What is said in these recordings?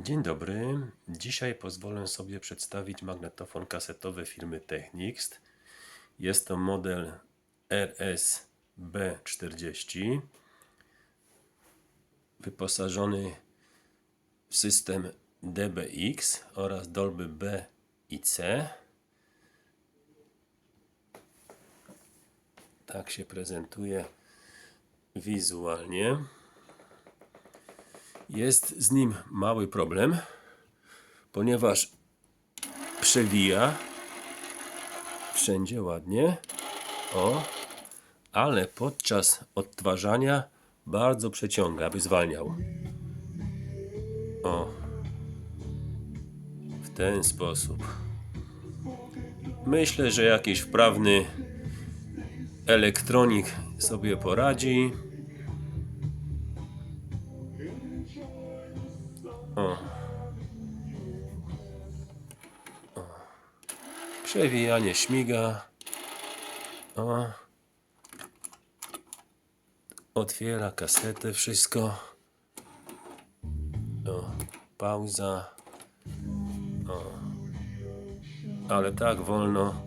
Dzień dobry. Dzisiaj pozwolę sobie przedstawić magnetofon kasetowy firmy Technics. Jest to model RS-B40 wyposażony w system DBX oraz Dolby B i C. Tak się prezentuje wizualnie. Jest z nim mały problem, ponieważ przewija wszędzie ładnie. O, ale podczas odtwarzania bardzo przeciąga, by zwalniał. O, w ten sposób. Myślę, że jakiś wprawny elektronik sobie poradzi. O. O. Przewijanie śmiga. O. Otwiera kasetę, wszystko. O. Pauza. O. Ale tak wolno.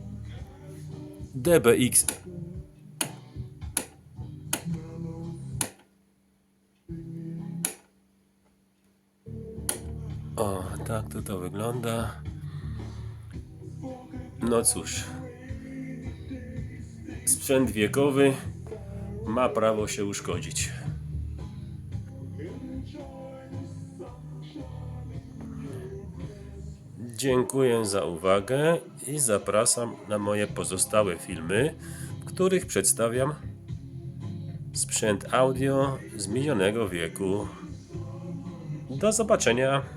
DBX. O, tak to to wygląda. No cóż. Sprzęt wiekowy ma prawo się uszkodzić. Dziękuję za uwagę i zapraszam na moje pozostałe filmy, w których przedstawiam sprzęt audio z minionego wieku. Do zobaczenia.